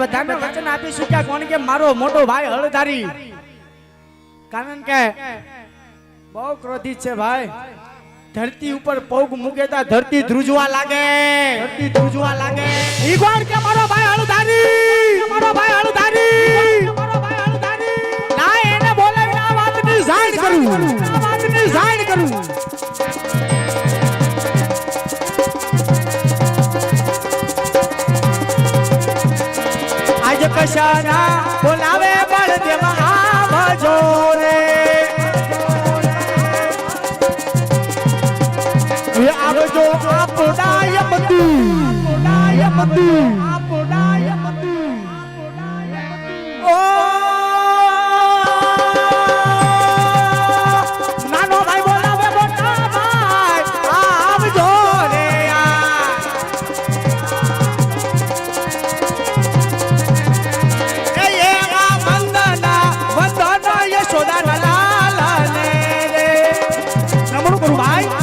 બધાને વચન આપી શક્યા કોણ કે મારો મોટો ભાઈ હળધારી. કારણ કે બહુ ક્રોધિત છે ભાઈ. ધરતી ઉપર પગ મૂકે તા ધરતી ધ્રુજવા લાગે. ધરતી ધ્રુજવા લાગે. ઈ કે મારો ભાઈ હળધારી. મારો ભાઈ હળધારી. મારો ભાઈ હળધારી ના, એને બોલે આ વાતની જાણ કરું. આ વાતની જાણ કરું. આજ કશાના બોલાવે બળદેવ આવજો રે. આવજો આપડાય બધું આપડાય 来